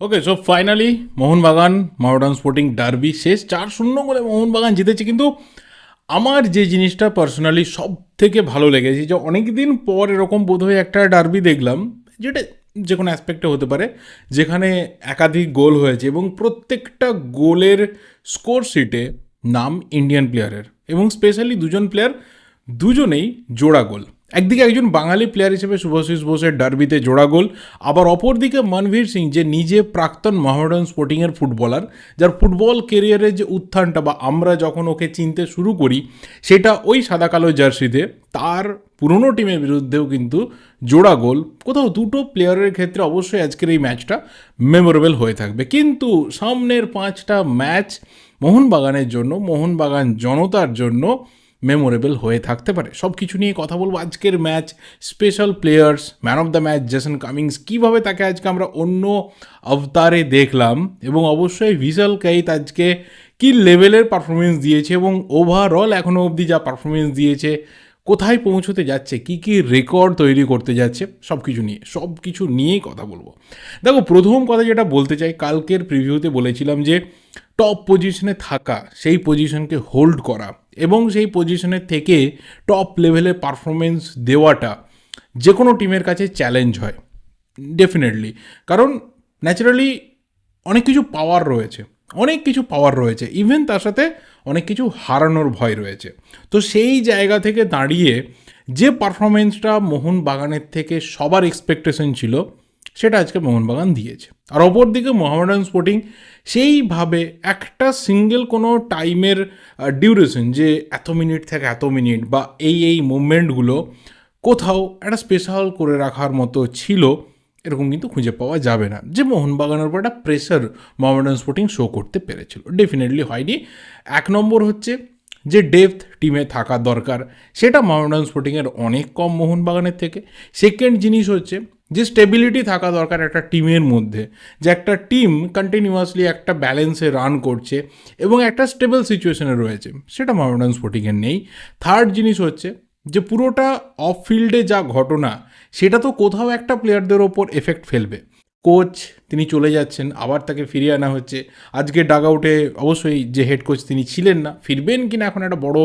Okay so finally Mohun Bagan Mohammedan sporting derby শেষ। চার শূন্য করে মোহনবাগান জিতেছে, কিন্তু আমার যে জিনিসটা পার্সোনালি সব থেকে ভালো লেগেছে, যে অনেক দিন পর এরকম বোধহয় একটা ডার্বি দেখলাম, যেটা যে কোনো অ্যাসপেক্টে হতে পারে, যেখানে একাধিক গোল হয়েছে এবং প্রত্যেকটা গোলের স্কোর শিটে নাম ইন্ডিয়ান প্লেয়ারের এবং স্পেশালি দুজন প্লেয়ার দুজনেই জোড়া গোল। একদিকে একজন বাঙালি প্লেয়ার হিসেবে শুভাশিস বোসের ডার্বিতে জোড়া গোল, আবার অপরদিকে মনভীর সিং, যে নিজে প্রাক্তন মহামেডান স্পোর্টিংয়ের ফুটবলার যার ফুটবল কেরিয়ারের যে উত্থানটা বা আমরা যখন ওকে চিনতে শুরু করি, সেটা ওই সাদা কালো জার্সিতে, তার পুরনো টিমের বিরুদ্ধেও কিন্তু জোড়া গোল। কোথাও দুটো প্লেয়ারের ক্ষেত্রে অবশ্যই আজকের এই ম্যাচটা মেমোরেবল হয়ে থাকবে। কিন্তু সামনের পাঁচটা ম্যাচ মোহনবাগানের জন্য, মোহনবাগান জনতার জন্য মেমোরেবল হয়ে থাকতে পারে। সব কিছু নিয়ে কথা বলব আজকের match special players man of the match Jason Cummings কীভাবে তাকে আজকে আমরা অন্য অবতারে দেখলাম এবং অবশ্যই ভিসাল কাইত আজকে কী লেভেলের পারফরমেন্স দিয়েছে এবং ওভারঅল এখনও অবধি যা পারফরমেন্স দিয়েছে, কোথায় পৌঁছতে যাচ্ছে, কি কি রেকর্ড তৈরি করতে যাচ্ছে সব কিছু নিয়ে সব কিছু নিয়েই কথা বলব। দেখো, প্রথম কথা যেটা বলতে চাই, কালকের প্রিভিউতে বলেছিলাম যে টপ পজিশনে থাকা, সেই পজিশনকে হোল্ড করা। এবং সেই পজিশনের থেকে টপ লেভেলে পারফরমেন্স দেওয়াটা যে কোনো টিমের কাছে চ্যালেঞ্জ হয়। ডেফিনেটলি কারণ ন্যাচারালি অনেক কিছু পাওয়ার রয়েছে। অনেক কিছু পাওয়ার রয়েছে। ইভেন তার সাথে অনেক কিছু হারানোর ভয় রয়েছে। তো সেই জায়গা থেকে দাঁড়িয়ে যে পারফরমেন্সটা মোহনবাগানের থেকে সবার এক্সপেকটেশন ছিল, সেটা আজকে মোহনবাগান দিয়েছে। আর অপরদিকে মোহামেডান স্পোর্টিং সেইভাবে একটা সিঙ্গেল কোনো টাইমের ডিউরেশন যে এত মিনিট থেকে এত মিনিট বা এই এই মুভমেন্টগুলো কোথাও একটা স্পেশাল করে রাখার মতো ছিল, এরকম কিন্তু খুঁজে পাওয়া যাবে না। যে মোহনবাগানের উপর একটা প্রেশার মোহামেডান স্পোর্টিং শো করতে পেরেছিল। ডেফিনেটলি হয়নি। এক নম্বর হচ্ছে যে ডেপথ টিমে থাকা দরকার, সেটা মোহামেডান স্পোর্টিংয়ের অনেক কম মোহনবাগানের থেকে। সেকেন্ড জিনিস হচ্ছে যে স্টেবিলিটি থাকা দরকার একটা টিমের মধ্যে, যে একটা টিম কন্টিনিউয়াসলি একটা ব্যালেন্সে রান করছে এবং একটা স্টেবল সিচুয়েশনে রয়েছে, সেটা মোহামেডান স্পোর্টিংয়ের নেই। থার্ড জিনিস হচ্ছে যে পুরোটা অফ ফিল্ডে যা ঘটনা, সেটা তো কোথাও একটা প্লেয়ারদের ওপর এফেক্ট ফেলবে। কোচ তিনি চলে যাচ্ছেন, আবার তাকে ফিরিয়ে আনা হচ্ছে। আজকে ডাগ আউটে অবশ্যই যে হেড কোচ তিনি ছিলেন না, ফিরবেন কিনা এখন একটা বড়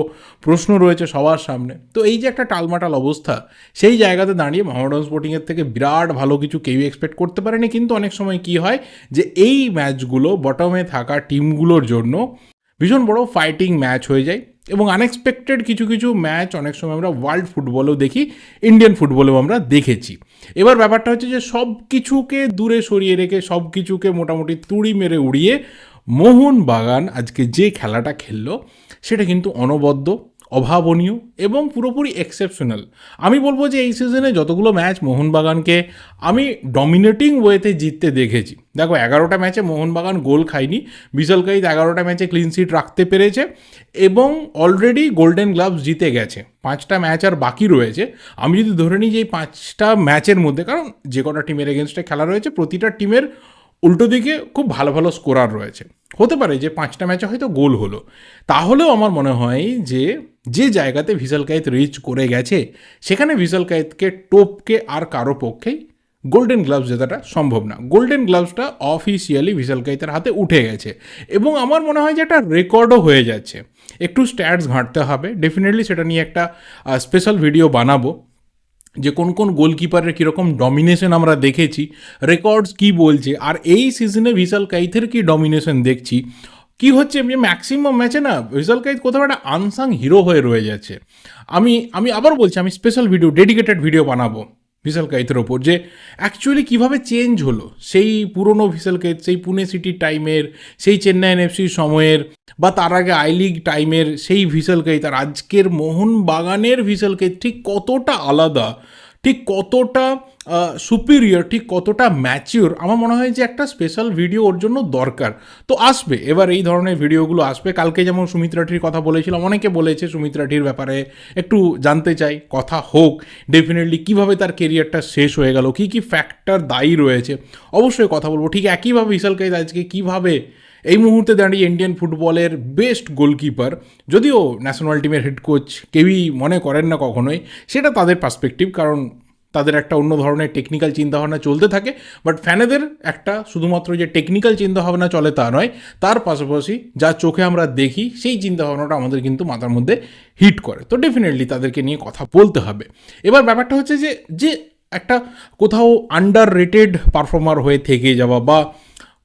প্রশ্ন রয়েছে সবার সামনে। তো এই যে একটা টালমাটাল অবস্থা, সেই জায়গাতে দাঁড়িয়ে মোহামেডান স্পোর্টিংয়ের থেকে বিরাট ভালো কিছু কেউই এক্সপেক্ট করতে পারেনি। কিন্তু অনেক সময় কি হয় যে এই ম্যাচগুলো বটমে থাকা টিমগুলোর জন্য ভীষণ বড় ফাইটিং ম্যাচ হয়ে যায়। এবং আনএক্সপেক্টেড কিছু কিছু ম্যাচ অনেক সময় আমরা ওয়ার্ল্ড ফুটবলেও দেখি ইন্ডিয়ান ফুটবলেও আমরা দেখেছি। এবার ব্যাপারটা হচ্ছে যে সব কিছুকে দূরে সরিয়ে রেখে সব কিছুকে মোটামুটি তুড়ি মেরে উড়িয়ে মোহন বাগান আজকে যে খেলাটা খেললো, সেটা কিন্তু অনবদ্য। অভাবনীয় এবং পুরোপুরি এক্সেপশনাল আমি বলব যে এই সিজনে যতগুলো ম্যাচ মোহনবাগানকে আমি ডমিনেটিং ওয়েতে জিততে দেখেছি। দেখো, এগারোটা ম্যাচে মোহনবাগান গোল খায়নি বিশালকাইত এগারোটা ম্যাচে ক্লিন সিট রাখতে পেরেছে এবং অলরেডি গোল্ডেন গ্লাভস জিতে গেছে। পাঁচটা ম্যাচ আর বাকি রয়েছে। আমি যদি ধরে নিই যে এই পাঁচটা ম্যাচের মধ্যে, কারণ যে কটা টিমের এগেনস্টে খেলা রয়েছে, প্রতিটা টিমের উল্টো দিকে খুব ভালো ভালো স্কোরার রয়েছে। হতে পারে যে পাঁচটা ম্যাচে হয়তো গোল হলো। তাহলেও আমার মনে হয় যে যে জায়গাতে ভিসাল কায়েত রিচ করে গেছে, সেখানে ভিসাল কায়েতকে টোপকে আর কারও পক্ষেই গোল্ডেন গ্লাভস জেতাটা সম্ভব না। গোল্ডেন গ্লাভসটা অফিসিয়ালি ভিসাল কাইতের হাতে উঠে গেছে এবং আমার মনে হয় যে একটা রেকর্ডও হয়ে যাচ্ছে। একটু স্ট্যাটস ঘাঁটতে হবে। ডেফিনেটলি সেটা নিয়ে একটা স্পেশাল ভিডিও বানাবো যে কোন কোন গোলকিপারের কীরকম ডমিনেশন আমরা দেখেছি রেকর্ডস কি বলছে, আর এই সিজনে ভিসাল কাইথের কি ডমিনেশন দেখছি? কি হচ্ছে? যে ম্যাক্সিমাম ম্যাচে না ভিসাল কাইত কোথাও একটা আনসাং হিরো হয়ে রয়ে যাচ্ছে। আমি আমি আবার বলছি, আমি স্পেশাল ভিডিও ডেডিকেটেড ভিডিও বানাবো ভিসাল কাইতের ওপর যে অ্যাকচুয়ালি কীভাবে চেঞ্জ হলো? সেই পুরনো ভিসাল কাইত সেই পুনে সিটির টাইমের সেই চেন্নাই এনএফসির সময়ের বা তার আগে আই লিগ টাইমের সেই ভিসাল কাইত আর আজকের মোহনবাগানের ভিসাল কাইত ঠিক কতটা আলাদা? ঠিক কতটা সুপিরিয়র ঠিক কতটা ম্যাচিওর আমার মনে হয় যে একটা স্পেশাল ভিডিও ওর জন্য দরকার। তো আসবে, এবার এই ধরনের ভিডিওগুলো আসবে। কালকে যেমন সুমিত্রাঠির কথা বলেছিলাম, অনেকে বলেছে সুমিত্রাঠির ব্যাপারে একটু জানতে চাই, কথা হোক ডেফিনেটলি কীভাবে তার কেরিয়ারটা শেষ হয়ে গেল, কী কী ফ্যাক্টর দায়ী রয়েছে। অবশ্যই কথা বলব, ঠিক একইভাবে বিশাল কাইদ আজকে কীভাবে এই মুহূর্তে দাঁড়িয়ে ইন্ডিয়ান ফুটবলের বেস্ট গোলকিপার যদিও ন্যাশনাল টিমের হেড কোচ কেউই মনে করেন না কখনোই, সেটা তাদের পার্সপেক্টিভ কারণ তাদের একটা অন্য ধরনের টেকনিক্যাল চিন্তাভাবনা চলতে থাকে বাট ফ্যানেদের একটা শুধুমাত্র যে টেকনিক্যাল চিন্তাভাবনা চলে তা নয়, তার পাশাপাশি যা চোখে আমরা দেখি, সেই চিন্তাভাবনাটা আমাদের কিন্তু মাথার মধ্যে হিট করে। তো ডেফিনেটলি তাদেরকে নিয়ে কথা বলতে হবে। এবার ব্যাপারটা হচ্ছে যে যে একটা কোথাও আন্ডার রেটেড পারফর্মার হয়ে থেকে যাওয়া বা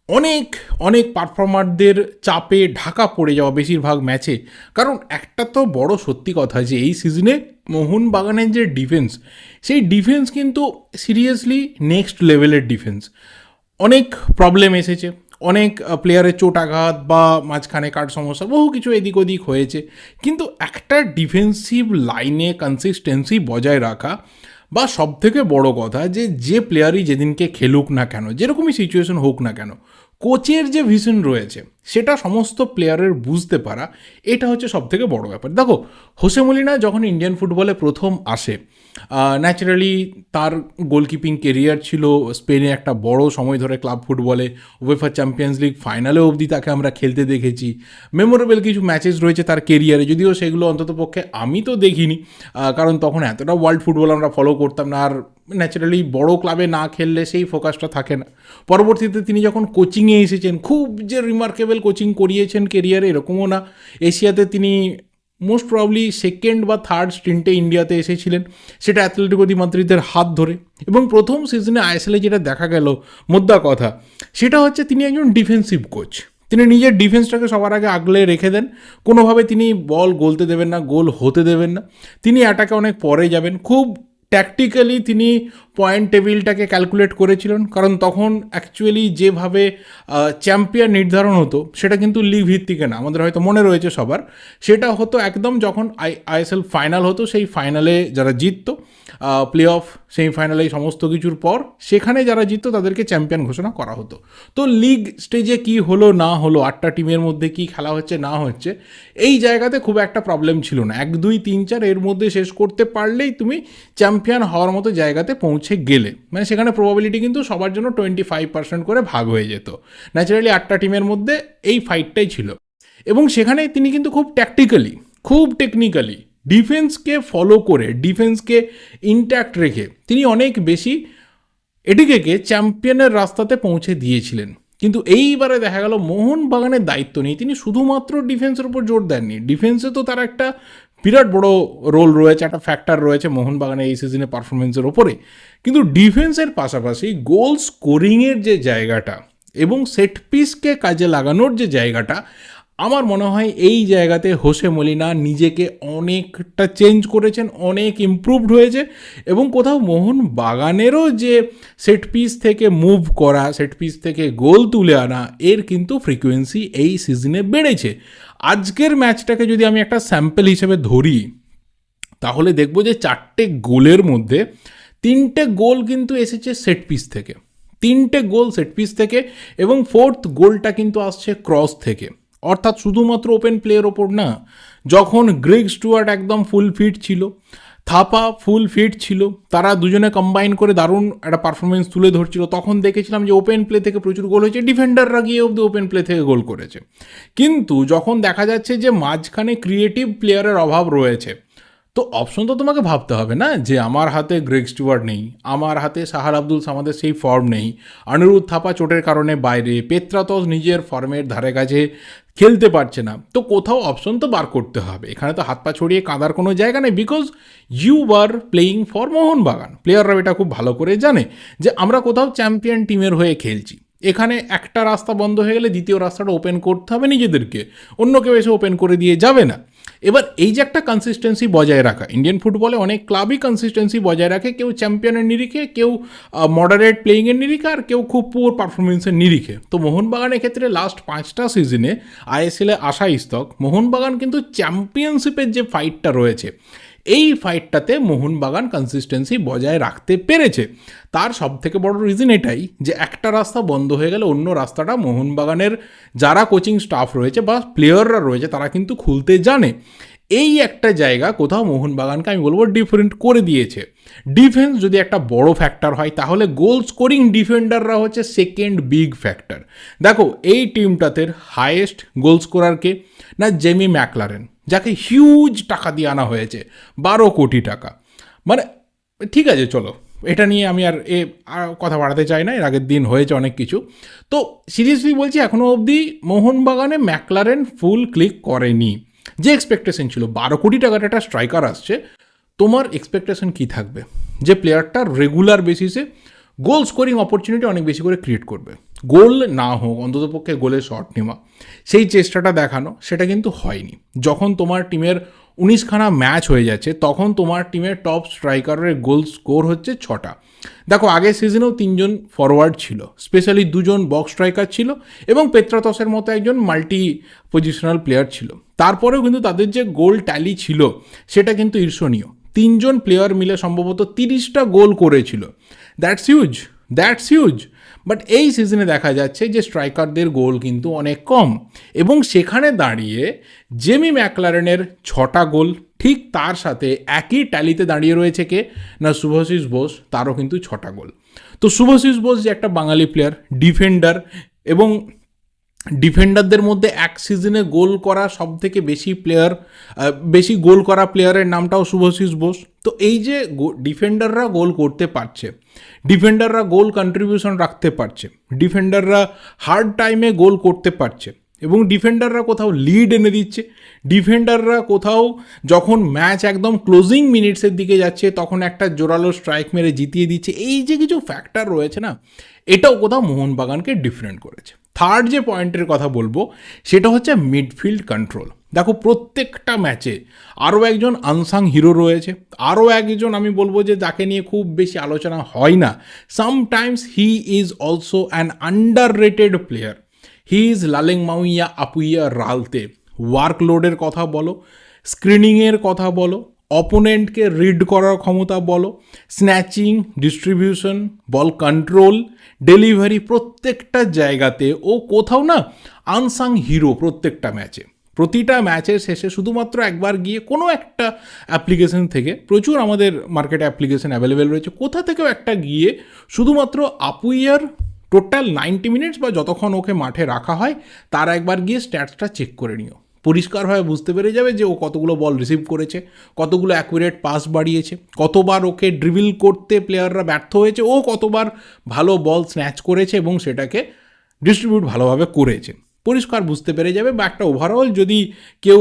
অনেক অনেক পারফর্মারদের চাপে ঢাকা পড়ে যাওয়া বেশিরভাগ ম্যাচে কারণ একটা তো বড় সত্যি কথা যে এই সিজনে মোহনবাগানের যে ডিফেন্স সেই ডিফেন্স কিন্তু সিরিয়াসলি নেক্সট লেভেলের ডিফেন্স অনেক প্রবলেম এসেছে, অনেক প্লেয়ারের চোট আঘাত বা মাঝখানে কার সমস্যা, বহু কিছু এদিক ওদিক হয়েছে। কিন্তু একটা ডিফেন্সিভ লাইনে কনসিস্টেন্সি বজায় রাখা বা সব থেকে বড় কথা যে যে প্লেয়ারই যেদিনকে খেলুক না কেন, যেরকমই সিচুয়েশন হোক না কেন কোচের যে ভিশন রয়েছে, সেটা সমস্ত প্লেয়ারের বুঝতে পারা, এটা হচ্ছে সবথেকে বড় ব্যাপার। দেখো হোসে মলিনা যখন ইন্ডিয়ান ফুটবলে প্রথম আসে ন্যাচারালি তার গোলকিপিং কেরিয়ার ছিল স্পেনে একটা বড় সময় ধরে ক্লাব ফুটবলে ওয়েফার চ্যাম্পিয়ন্স লিগ ফাইনালে অবধি তাকে আমরা খেলতে দেখেছি। মেমোরেবল কিছু ম্যাচেস রয়েছে তার কেরিয়ারে যদিও সেগুলো অন্তত পক্ষে আমি তো দেখিনি কারণ তখন এতটা ওয়ার্ল্ড ফুটবল আমরা ফলো করতাম না, আর ন্যাচারালি বড় ক্লাবে না খেললে সেই ফোকাসটা থাকে না। পরবর্তীতে তিনি যখন কোচিংয়ে এসেছেন, খুব যে রিমার্কেবল কোচিং করিয়েছেন কেরিয়ারে এরকমও না। এশিয়াতে তিনি মোস্ট প্রবলি সেকেন্ড বা থার্ড স্টিন্টে ইন্ডিয়াতে এসেছিলেন। সেটা অ্যাথলেটিকো মাদ্রিদের হাত ধরে। এবং প্রথম সিজনে আইএসএলে যেটা দেখা গেল, মোদ্দা কথা, সেটা হচ্ছে তিনি একজন ডিফেন্সিভ কোচ তিনি নিজের ডিফেন্সটাকে সবার আগে আগলে রেখে দেন। কোনোভাবে তিনি বল গলতে দেবেন না, গোল হতে দেবেন না। তিনি অ্যাটাকে অনেক পরে যাবেন। খুব ট্যাকটিক্যালি তিনি পয়েন্ট টেবিলটাকে ক্যালকুলেট করেছিলেন, কারণ তখন অ্যাকচুয়ালি যেভাবে চ্যাম্পিয়ন নির্ধারণ হতো, সেটা কিন্তু লিগ ভিত্তিকে না, আমাদের হয়তো মনে রয়েছে সবার। সেটা হতো একদম যখন আই আইএসএল ফাইনাল হতো, সেই ফাইনালে যারা জিততো প্লে অফ সেমিফাইনালে এই সমস্ত কিছুর পর, সেখানে যারা জিততো, তাদেরকে চ্যাম্পিয়ন ঘোষণা করা হতো। তো লিগ স্টেজে কি হলো, না হলো, আটটা টিমের মধ্যে কি খেলা হচ্ছে, না হচ্ছে, এই জায়গাতে খুব একটা প্রবলেম ছিল না। এক, দুই, তিন, চার, এর মধ্যে শেষ করতে পারলেই তুমি চ্যাম্পিয়ন হওয়ার মতো জায়গাতে পৌঁছে গেলে। মানে সেখানে প্রবাবিলিটি কিন্তু সবার জন্য টোয়েন্টি ফাইভ পার্সেন্ট করে ভাগ হয়ে যেত। ন্যাচারালি আটটা টিমের মধ্যে এই ফাইটটাই ছিল। এবং সেখানে তিনি কিন্তু খুব ট্যাকটিক্যালি খুব টেকনিক্যালি ডিফেন্সকে ফলো করে ডিফেন্সকে ইনট্যাক্ট রেখে তিনি অনেক বেশি এটিকে চ্যাম্পিয়নের রাস্তাতে পৌঁছে দিয়েছিলেন। কিন্তু এইবারে দেখা গেল মোহনবাগানের দায়িত্ব নেই। তিনি শুধুমাত্র ডিফেন্সের উপর জোর দেননি। ডিফেন্সে তো তার একটা বিরাট বড় রোল রয়েছে, একটা ফ্যাক্টর রয়েছে মোহনবাগানের এই সিজনে পারফরমেন্সের ওপরে কিন্তু ডিফেন্সের পাশাপাশি গোল স্কোরিংয়ের যে জায়গাটা এবং সেট পিসকে কাজে লাগানোর যে জায়গাটা, আমার মনে হয় এই জায়গাতে হোসে মলিনা নিজেকে অনেকটা চেঞ্জ করেছেন, অনেক ইমপ্রুভড হয়েছে এবং কোথাও মোহন বাগানেরও যে সেট পিস থেকে মুভ করা সেট পিস থেকে গোল তুলে আনা, এর কিন্তু ফ্রিকোয়েন্সি এই সিজনে বেড়েছে। আজকের ম্যাচটাকে যদি আমি একটা স্যাম্পল হিসেবে ধরি, তাহলে দেখব যে চারটে গোলের মধ্যে তিনটে গোল কিন্তু এসেছে সেট পিস থেকে। তিনটে গোল সেট পিস থেকে এবং ফোর্থ গোলটা কিন্তু আসছে ক্রস থেকে। অর্থাৎ শুধুমাত্র ওপেন প্লেয়ের ওপর না, যখন গ্রিগ স্টুয়ার্ট একদম ফুল ফিট ছিল থাপা, ফুল ফিট ছিল। তারা দুজনে কম্বাইন করে দারুণ একটা পারফরমেন্স তুলে ধরছিল। তখন দেখেছিলাম যে ওপেন প্লে থেকে প্রচুর গোল হয়েছে। ডিফেন্ডাররা গিয়ে অব্দি ওপেন প্লে থেকে গোল করেছে। কিন্তু যখন দেখা যাচ্ছে যে মাঝখানে ক্রিয়েটিভ প্লেয়ারের অভাব রয়েছে তো অপশন তো তোমাকে ভাবতে হবে না যে আমার হাতে গ্রেগ স্টুয়ার্ড নেই, আমার হাতে সাহার আব্দুল সামাদের সেই ফর্ম নেই অনিরুদ্ধ থাপা চোটের কারণে বাইরে পেত্রাতস নিজের ফর্মের ধারে কাছে খেলতে পারছে না। তো কোথাও অপশন তো বার করতে হবে, এখানে তো হাত পা ছড়িয়ে কাঁদার কোনো জায়গা নেই because you are playing for Mohun Bagan. প্লেয়াররা এটা খুব ভালো করে জানে যে আমরা কোথাও চ্যাম্পিয়ন টিমের হয়ে খেলছি। এখানে একটা রাস্তা বন্ধ হয়ে গেলে দ্বিতীয় রাস্তাটা ওপেন করতে হবে নিজেদেরকে। অন্য কেউ এসে ওপেন করে দিয়ে যাবে না। এবার এই যে একটা কনসিস্টেন্সি বজায় রাখা ইন্ডিয়ান ফুটবলে অনেক ক্লাবই কনসিস্টেন্সি বজায় রাখে, কেউ চ্যাম্পিয়নের নিরিখে, কেউ মডারেট প্লেয়িংয়ের নিরিখে আর কেউ খুব পুয়ার পারফরমেন্সের নিরিখে। তো মোহনবাগানের ক্ষেত্রে লাস্ট পাঁচটা সিজনে আইএসএলে আসা ইস্তক মোহনবাগান কিন্তু চ্যাম্পিয়নশিপের যে ফাইটটা রয়েছে এই ফাইটটাতে মোহনবাগান কনসিস্টেন্সি বজায় রাখতে পেরেছে। তার সব থেকে বড় রিজন এটাই যে একটা রাস্তা বন্ধ হয়ে গেলে অন্য রাস্তাটা মোহনবাগানের যারা কোচিং স্টাফ রয়েছে বা প্লেয়াররা রয়েছে তারা কিন্তু খুলতে জানে। এই একটা জায়গা কোথাও মোহনবাগানকে আমি বলব ডিফারেন্ট করে দিয়েছে। ডিফেন্স যদি একটা বড় ফ্যাক্টর হয় তাহলে গোল স্কোরিং ডিফেন্ডাররা হচ্ছে সেকেন্ড বিগ ফ্যাক্টর দেখো, এই টিমটাতে হায়েস্ট গোল স্কোরারকে না জেমি ম্যাকলারেন যাকে হিউজ টাকা দিয়ে আনা হয়েছে, বারো কোটি টাকা। মানে ঠিক আছে, চলো। এটা নিয়ে আমি আর এ কথা বাড়াতে চাই না, এর আগের দিন হয়েছে অনেক কিছু। তো সিরিয়াসলি বলছি এখনও অবধি মোহনবাগানে ম্যাকলারেন ফুল ক্লিক করেনি। যে এক্সপেকটেশন ছিল, বারো কোটি টাকার একটা স্ট্রাইকার আসছে, তোমার এক্সপেকটেশন কী থাকবে? যে প্লেয়ারটা রেগুলার বেসিসে গোল স্কোরিং অপরচুনিটি অনেক বেশি করে ক্রিয়েট করবে। গোল না হোক অন্ততপক্ষে গোলে শট নেওয়া, সেই চেষ্টাটা দেখানো, সেটা কিন্তু হয়নি। যখন তোমার টিমের উনিশখানা ম্যাচ হয়ে যাচ্ছে, তখন তোমার টিমের টপ স্ট্রাইকারের গোল স্কোর হচ্ছে ছটা। দেখো, আগের সিজনেও তিনজন ফরওয়ার্ড ছিল স্পেশালি দুজন বক্স স্ট্রাইকার ছিল এবং পেত্রাতসের মতো একজন মাল্টি পজিশনাল প্লেয়ার ছিল। তারপরেও কিন্তু তাদের যে গোল ট্যালি ছিল, সেটা কিন্তু ঈর্ষণীয়। তিনজন প্লেয়ার মিলে সম্ভবত তিরিশটা গোল করেছিল। That's huge that's huge but এই সিজনে দেখা যাচ্ছে যে স্ট্রাইকারদের গোল কিন্তু অনেক কম। এবং সেখানে দাঁড়িয়ে জেমি ম্যাকলারেনের ছটা গোল ঠিক তার সাথে একই ট্যালিতে দাঁড়িয়ে রয়েছে কে? না শুভশিস বোস তারও কিন্তু ছটা গোল তো শুভশিস বোস যে একটা বাঙালি প্লেয়ার ডিফেন্ডার এবং ডিফেন্ডারদের মধ্যে এক সিজনে গোল করা সব থেকে বেশি প্লেয়ার বেশি গোল করা প্লেয়ারের নামটাও শুভশিস বোস। তো এই যে ডিফেন্ডাররা গোল করতে পারছে, ডিফেন্ডাররা গোল কন্ট্রিবিউশন রাখতে পারছে, ডিফেন্ডাররা হার্ড টাইমে গোল করতে পারছে এবং ডিফেন্ডাররা কোথাও লিড এনে দিচ্ছে, ডিফেন্ডাররা কোথাও যখন ম্যাচ একদম ক্লোজিং মিনিটসের দিকে যাচ্ছে, তখন একটা জোরালো স্ট্রাইক মেরে জিতিয়ে দিচ্ছে। এই যে কিছু ফ্যাক্টর রয়েছে না, এটাও কোথাও মোহনবাগানকে ডিফারেন্ট করেছে। থার্ড যে পয়েন্টের কথা বলব, সেটা হচ্ছে মিডফিল্ড কন্ট্রোল দেখো, প্রত্যেকটা ম্যাচে আরও একজন আনসাং হিরো রয়েছে। আরও একজন আমি বলব যে যাকে নিয়ে খুব বেশি আলোচনা হয় না। Sometimes he is also an underrated player he is Lalengmawia Apuia Ralte ওয়ার্কলোডের কথা বলো স্ক্রিনিংয়ের কথা বলো অপোনেন্টকে রিড করার ক্ষমতা বলো, snatching, distribution, ball control, delivery প্রত্যেকটা জায়গাতে ও কোথাও না আনসাং হিরো প্রত্যেকটা ম্যাচে। প্রতিটা ম্যাচের শেষে শুধুমাত্র একবার গিয়ে কোনো একটা অ্যাপ্লিকেশন থেকে, প্রচুর আমাদের মার্কেটে অ্যাপ্লিকেশন অ্যাভেলেবেল রয়েছে, কোথা থেকেও একটা গিয়ে শুধুমাত্র আপুইয়ার টোটাল নাইনটি মিনিটস বা যতক্ষণ ওকে মাঠে রাখা হয়, তার একবার গিয়ে স্ট্যাটসটা চেক করে নিও। পরিষ্কারভাবে বুঝতে পেরে যাবে যে ও কতগুলো বল রিসিভ করেছে, কতগুলো অ্যাকুরেট পাস বাড়িয়েছে, কতবার ওকে ড্রিবিল করতে প্লেয়াররা ব্যর্থ হয়েছে, ও কতবার ভালো বল স্ন্যাচ করেছে এবং সেটাকে ডিস্ট্রিবিউট ভালোভাবে করেছে। পরিষ্কার বুঝতে পেরে যাবে বা একটা ওভারঅল যদি কেউ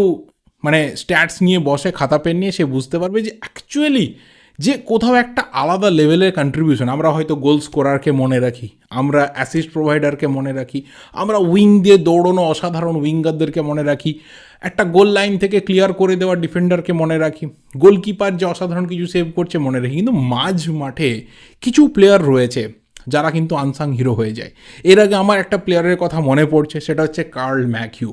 মানে স্ট্যাটস নিয়ে বসে খাতা পেন নিয়ে সে বুঝতে পারবে যে অ্যাকচুয়ালি যে কোথাও একটা আলাদা লেভেলের কন্ট্রিবিউশন আমরা হয়তো গোল স্কোরারকে মনে রাখি, আমরা অ্যাসিস্ট প্রোভাইডারকে মনে রাখি, আমরা উইং দিয়ে দৌড়নো অসাধারণ উইঙ্গারদেরকে মনে রাখি, একটা গোল লাইন থেকে ক্লিয়ার করে দেওয়া ডিফেন্ডারকে মনে রাখি গোলকিপার যে অসাধারণ কিছু সেভ করছে মনে রাখি, কিন্তু মাঝ মাঠে কিছু প্লেয়ার রয়েছে যারা কিন্তু আনসাং হিরো হয়ে যায়। এর আগে আমার একটা প্লেয়ারের কথা মনে পড়ছে, সেটা হচ্ছে কার্ল ম্যাকিউ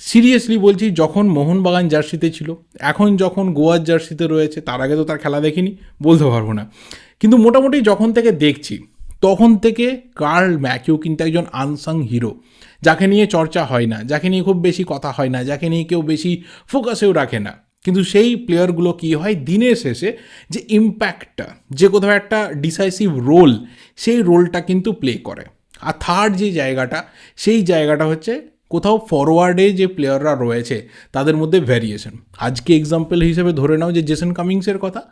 সিরিয়াসলি বলছি, যখন মোহনবাগান জার্সিতে ছিল, এখন যখন গোয়ার জার্সিতে রয়েছে, তার আগে তো তার খেলা দেখিনি, বলতে পারব না। কিন্তু মোটামুটি যখন থেকে দেখছি, তখন থেকে কার্ল ম্যাকিউ কিন্তু একজন আনসাং হিরো যাকে নিয়ে চর্চা হয় না, যাকে নিয়ে খুব বেশি কথা হয় না, যাকে নিয়ে কেউ বেশি ফোকাসেও রাখে না। কিন্তু সেই প্লেয়ারগুলো কী হয় দিনের শেষে, যে ইম্প্যাক্টটা যে কোথাও একটা ডিসাইসিভ রোল সেই রোলটা কিন্তু প্লে করে। আর থার্ড যে জায়গাটা, সেই জায়গাটা হচ্ছে কোথাও ফরওয়ার্ডে যে প্লেয়াররা রয়েছে, তাদের মধ্যে ভ্যারিয়েশন আজকে এক্সাম্পল হিসেবে ধরে নাও যে জেসন কামিংসের কথা।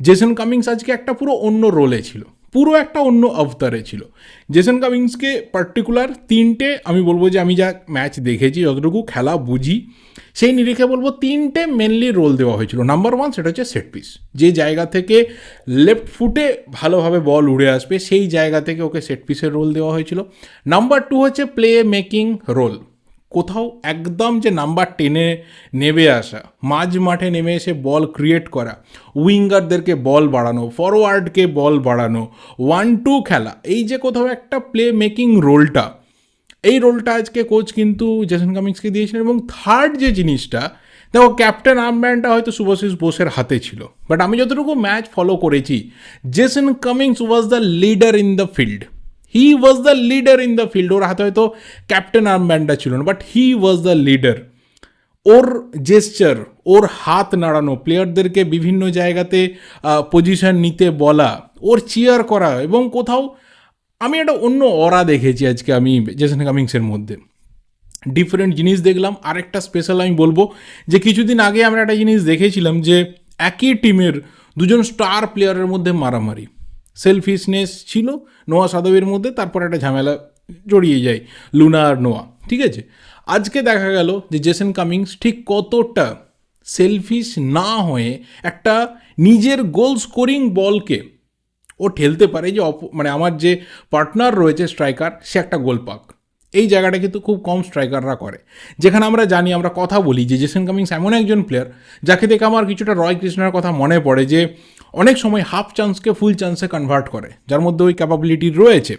জেসন কামিংস আজকে একটা পুরো অন্য রোলে ছিল। পুরো একটা অন্য অবতারে ছিল। জেসন কামিংসকে পার্টিকুলার তিনটে, আমি বলব যে আমি যা ম্যাচ দেখেছি, যতটুকু খেলা বুঝি, সেই নিরিখে বলব তিনটে মেনলি রোল দেওয়া হয়েছিল। নাম্বার ওয়ান সেটা হচ্ছে সেট পিস যে জায়গা থেকে লেফট ফুটে ভালোভাবে বল উড়ে আসবে, সেই জায়গা থেকে ওকে সেট পিসের রোল দেওয়া হয়েছিল। নাম্বার টু হচ্ছে প্লে মেকিং রোল কোথাও একদম যে নাম্বার টেনে নেমে আসা, মাঝ মাঠে নেমে এসে বল ক্রিয়েট করা, উইঙ্গারদেরকে বল বাড়ানো ফরওয়ার্ডকে বল বাড়ানো ওয়ান টু খেলা, এই যে কোথাও একটা প্লে মেকিং রোলটা এই রোলটা আজকে কোচ কিন্তু জেসন কামিংসকে দিয়েছেন এবং থার্ড যে জিনিসটা, দেখো ক্যাপ্টেন আর্মব্যান্ডটা হয়তো শুভশিস বোসের হাতে ছিল বাট আমি যতটুকু ম্যাচ ফলো করেছি Jason Cummings was the leader in the field he was the leader in the field ওর হাতে হয়তো ক্যাপ্টেন আর্মব্যান্ডটা ছিল না but he was the leader or gesture ওর হাত নাড়ানো প্লেয়ারদেরকে বিভিন্ন জায়গাতে পজিশন নিতে বলা, ওর চিয়ার করা এবং কোথাও আমি একটা অন্য অরা দেখেছি আজকে আমি জেসন কামিংসের মধ্যে। ডিফারেন্ট জিনিস দেখলাম, আরেকটা স্পেশাল আমি বলব যে কিছুদিন আগে আমরা একটা জিনিস দেখেছিলাম যে একই টিমের দুজন স্টার প্লেয়ারের মধ্যে মারামারি। সেলফিশনেস ছিল, নোয়া সাদবের মধ্যে, তারপর একটা ঝামেলা জড়িয়ে যায়, লুনা আর নোয়া, ঠিক আছে? আজকে দেখা গেল যে জেসন কামিংস ঠিক কতটা সেলফিশ না হয়ে একটা নিজের গোল স্কোরিং বলকে ও ঠেলতে পারে যে অপ মানে আমার যে পার্টনার রয়েছে স্ট্রাইকার, সে একটা গোল পাক। এই জায়গাটা কিন্তু খুব কম স্ট্রাইকাররা করে। যেখানে আমরা জানি, আমরা কথা বলি যে জেসন কামিংস এমন একজন প্লেয়ার যাকে দেখে আমার কিছুটা রয় কৃষ্ণার কথা মনে পড়ে যে অনেক সময় হাফ চান্সকে ফুল চান্সে কনভার্ট করে যার মধ্যে ওই ক্যাপাবিলিটি রয়েছে।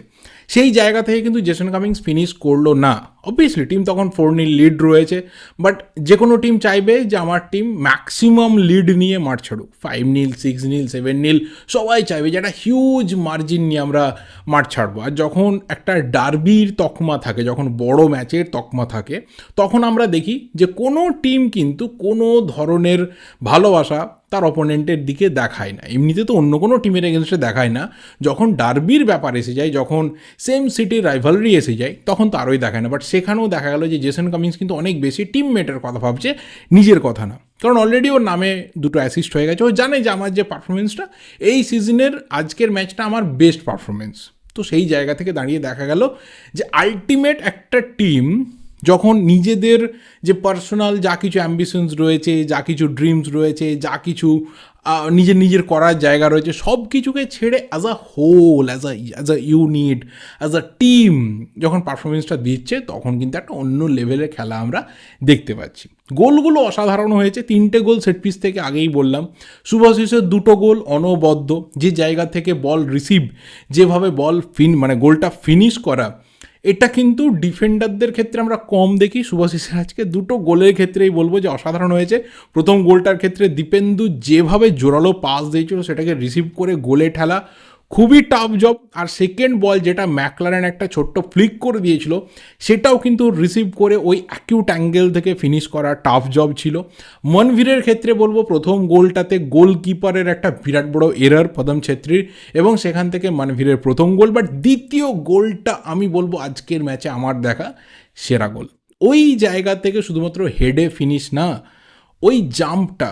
সেই জায়গা থেকে কিন্তু জেসন কামিংস ফিনিশ করল না। অবভিয়াসলি টিম তখন ফোর নীল লিড রয়েছে বাট যে কোনো টিম চাইবে যে আমার টিম ম্যাক্সিমাম লিড নিয়ে মাঠ ছাড়ুক। Five nil six nil seven nil সবাই চাইবে যে একটা হিউজ মার্জিন নিয়ে আমরা মাঠ ছাড়বো। আর যখন একটা ডার্বির তকমা থাকে, যখন বড় ম্যাচের তকমা থাকে, তখন আমরা দেখি যে কোনো টিম কিন্তু কোনো ধরনের ভালোবাসা তার অপোনেন্টের দিকে দেখায় না। এমনিতে তো অন্য কোনো টিমের এগেনস্টে দেখায় না। যখন ডার্বির ব্যাপার এসে যায়, যখন সেম সিটির রাইভালরি এসে যায়, তখন তো আরোই দেখায় না। বাট সেখানেও দেখা গেল যে জেসন কামিংস কিন্তু অনেক বেশি টিমমেটের কথা ভাবছে, নিজের কথা না। কারণ অলরেডি ওর নামে দুটো অ্যাসিস্ট হয়ে গেছে। ও জানে যে আমার যে পারফরমেন্সটা এই সিজনের আজকের ম্যাচটা আমার বেস্ট পারফরমেন্স তো সেই জায়গা থেকে দাঁড়িয়ে দেখা গেল যে আলটিমেট একটা টিম যখন নিজেদের যে পার্সোনাল যা কিছু অ্যাম্বিশনস রয়েছে, যা কিছু ড্রিমস রয়েছে, যা কিছু নিজের নিজের করার জায়গা রয়েছে সব কিছুকে ছেড়ে as a whole as a as a unit as a team যখন পারফরমেন্সটা দিচ্ছে, তখন কিন্তু একটা অন্য লেভেলের খেলা আমরা দেখতে পাচ্ছি। গোলগুলো অসাধারণ হয়েছে, তিনটে গোল সেট পিস থেকে আগেই বললাম। শুভাশিসের দুটো গোল অনবদ্য, যে জায়গা থেকে বল রিসিভ যেভাবে বল ফিন মানে গোলটা ফিনিশ করা এটা কিন্তু ডিফেন্ডারদের ক্ষেত্রে আমরা কম দেখি। শুভাশিস আজকে দুটো গোলের ক্ষেত্রেই বলব যে অসাধারণ হয়েছে। প্রথম গোলটার ক্ষেত্রে দীপেন্দু যেভাবে জোরালো পাস দিয়েছিল, সেটাকে রিসিভ করে গোলে ঠেলা। খুবই টাফ জব আর সেকেন্ড বল যেটা ম্যাকলারেন একটা ছোট্ট ফ্লিক করে দিয়েছিল, সেটাও কিন্তু রিসিভ করে ওই অ্যাকিউট অ্যাঙ্গেল থেকে ফিনিশ করা টাফ জব ছিল। মনভীরের ক্ষেত্রে বলব, প্রথম গোলটাতে গোলকিপারের একটা বিরাট বড় এরার পদম ছেত্রীর, এবং সেখান থেকে মনভীরের প্রথম গোল বাট দ্বিতীয় গোলটা আমি বলব আজকের ম্যাচে আমার দেখা সেরা গোল। ওই জায়গা থেকে শুধুমাত্র হেডে ফিনিশ না, ওই জাম্পটা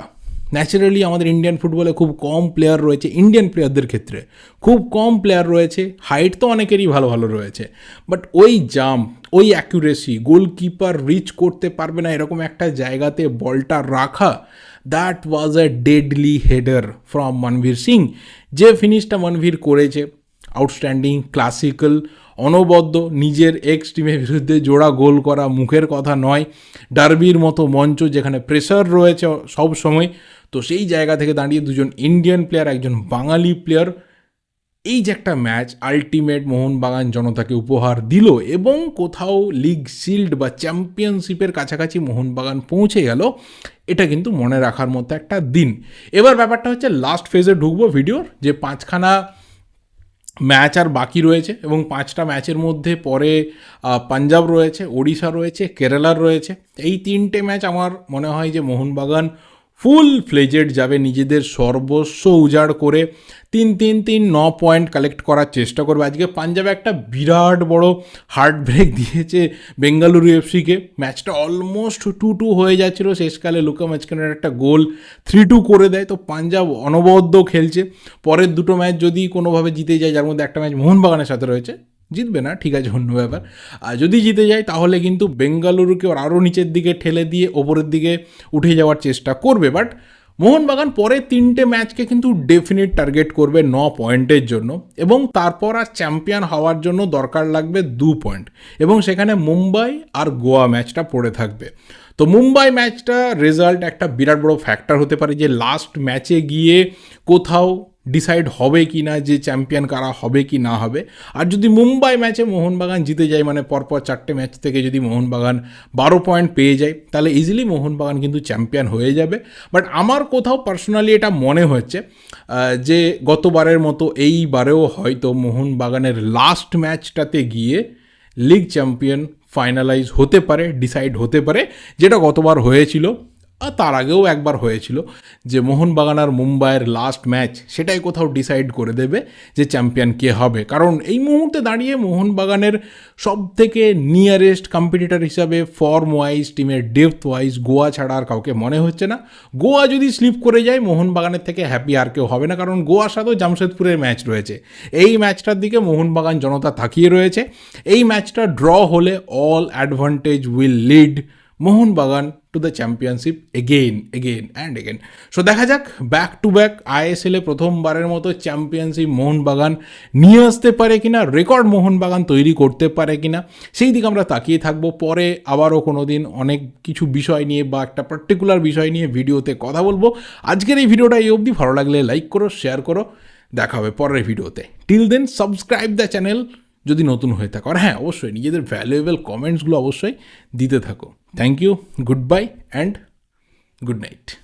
ন্যাচারালি আমাদের ইন্ডিয়ান ফুটবলে খুব কম প্লেয়ার রয়েছে ইন্ডিয়ান প্লেয়ারদের ক্ষেত্রে। খুব কম প্লেয়ার রয়েছে হাইট তো অনেকেরই ভালো ভালো রয়েছে। বাট ওই জাম্প ওই অ্যাকুরেসি গোলকিপার রিচ করতে পারবে না এরকম একটা জায়গাতে বলটা রাখা that was a deadly header from Manvir Singh যে ফিনিশটা মনভীর করেছে আউটস্ট্যান্ডিং ক্লাসিক্যাল অনবদ্য, নিজের এক্স টিমের বিরুদ্ধে জোড়া গোল করা মুখের কথা নয়। ডার্বির মতো মঞ্চ যেখানে প্রেসার রয়েছে সব সময় তো সেই জায়গা থেকে দাঁড়িয়ে দুজন ইন্ডিয়ান প্লেয়ার একজন বাঙালি প্লেয়ার এই যে একটা ম্যাচ আলটিমেট মোহনবাগান জনতাকে উপহার দিল এবং কোথাও লিগ শিল্ড বা চ্যাম্পিয়নশিপের কাছাকাছি মোহনবাগান পৌঁছে গেল, এটা কিন্তু মনে রাখার মতো একটা দিন। এবার ব্যাপারটা হচ্ছে লাস্ট ফেজে ঢুকবো ভিডিওর, যে পাঁচখানা ম্যাচ আর বাকি রয়েছে এবং পাঁচটা ম্যাচের মধ্যে পরে পাঞ্জাব রয়েছে, ওড়িশা রয়েছে, কেরালার রয়েছে। এই তিনটে ম্যাচ আমার মনে হয় যে মোহনবাগান ফুল ফ্লেজেড যাবে নিজেদের সর্বস্ব উজাড় করে তিন তিন তিন, ন পয়েন্ট কালেক্ট করার চেষ্টা করবে। আজকে পাঞ্জাবে একটা বিরাট বড় হার্ট ব্রেক দিয়েছে বেঙ্গালুরু এফসিকে ম্যাচটা অলমোস্ট টু টু হয়ে যাচ্ছিল। শেষকালে লুকা ম্যাচকানের একটা গোল থ্রি টু করে দেয়। তো পাঞ্জাব অনবদ্য খেলছে। পরের দুটো ম্যাচ যদি কোনোভাবে জিতে যায়, যার মধ্যে একটা ম্যাচ মোহনবাগানের সাথে রয়েছে জিতবে না, ঠিক আছে, অন্য ব্যাপার। আর যদি জিতে যায়, তাহলে কিন্তু বেঙ্গালুরুকে ওর আরও নিচের দিকে ঠেলে দিয়ে ওপরের দিকে উঠে যাওয়ার চেষ্টা করবে। বাট মোহনবাগান পরের তিনটে ম্যাচকে কিন্তু ডেফিনিট টার্গেট করবে ন পয়েন্টের জন্য। এবং তারপর আর চ্যাম্পিয়ন হওয়ার জন্য দরকার লাগবে দু পয়েন্ট। এবং সেখানে মুম্বাই আর গোয়া ম্যাচটা পড়ে থাকবে। তো মুম্বাই ম্যাচটা রেজাল্ট একটা বিরাট বড় ফ্যাক্টর হতে পারে যে লাস্ট ম্যাচে গিয়ে কোথাও ডিসাইড হবে কি না, যে চ্যাম্পিয়ন কারা হবে কি না হবে। আর যদি মুম্বাই ম্যাচে মোহনবাগান জিতে যায় মানে পরপর চারটে ম্যাচ থেকে যদি মোহনবাগান বারো পয়েন্ট পেয়ে যায়, তাহলে ইজিলি মোহনবাগান কিন্তু চ্যাম্পিয়ন হয়ে যাবে। বাট আমার কোথাও পার্সোনালি এটা মনে হচ্ছে যে গতবারের মতো এইবারেও হয়তো মোহনবাগানের লাস্ট ম্যাচটাতে গিয়ে লিগ চ্যাম্পিয়ন ফাইনালাইজ হতে পারে ডিসাইড হতে পারে, যেটা গতবার হয়েছিল। আর তার আগেও একবার হয়েছিল যে মোহনবাগান আর মুম্বাইয়ের লাস্ট ম্যাচ সেটাই কোথাও ডিসাইড করে দেবে যে চ্যাম্পিয়ন কে হবে। কারণ এই মুহূর্তে দাঁড়িয়ে মোহনবাগানের সব থেকে নিয়ারেস্ট কম্পিটিটার হিসাবে ফর্ম ওয়াইজ টিমের ডেপথ ওয়াইজ গোয়া ছাড়া আর কাউকে মনে হচ্ছে না। গোয়া যদি স্লিপ করে যায়, মোহনবাগানের থেকে হ্যাপি আর কেউ হবে না। কারণ গোয়ার সাথেও জামশেদপুরের ম্যাচ রয়েছে। এই ম্যাচটার দিকে মোহনবাগান জনতা তাকিয়ে রয়েছে। এই ম্যাচটা ড্র হলে all advantage will lead Mohun Bagan to the championship again again and again so দেখা যাক ব্যাক টু ব্যাক আইএসএলে প্রথমবারের মতো চ্যাম্পিয়নশিপ মোহনবাগান নিয়ে আসতে পারে কিনা রেকর্ড মোহনবাগান তৈরি করতে পারে কিনা, সেই দিকে আমরা তাকিয়ে থাকব। পরে আবারও কোনো দিন অনেক কিছু বিষয় নিয়ে বা একটা পার্টিকুলার বিষয় নিয়ে ভিডিওতে কথা বলব। আজকের এই ভিডিওটা এই অবধি। ভালো লাগলে লাইক করো শেয়ার করো। দেখা হবে পরের ভিডিওতে। Till then subscribe the channel যদি নতুন হয়ে থাকো। আর হ্যাঁ অবশ্যই নিজেদের ভ্যালুয়েবল কমেন্টসগুলো অবশ্যই দিতে থাকো। Thank you, goodbye, and good night.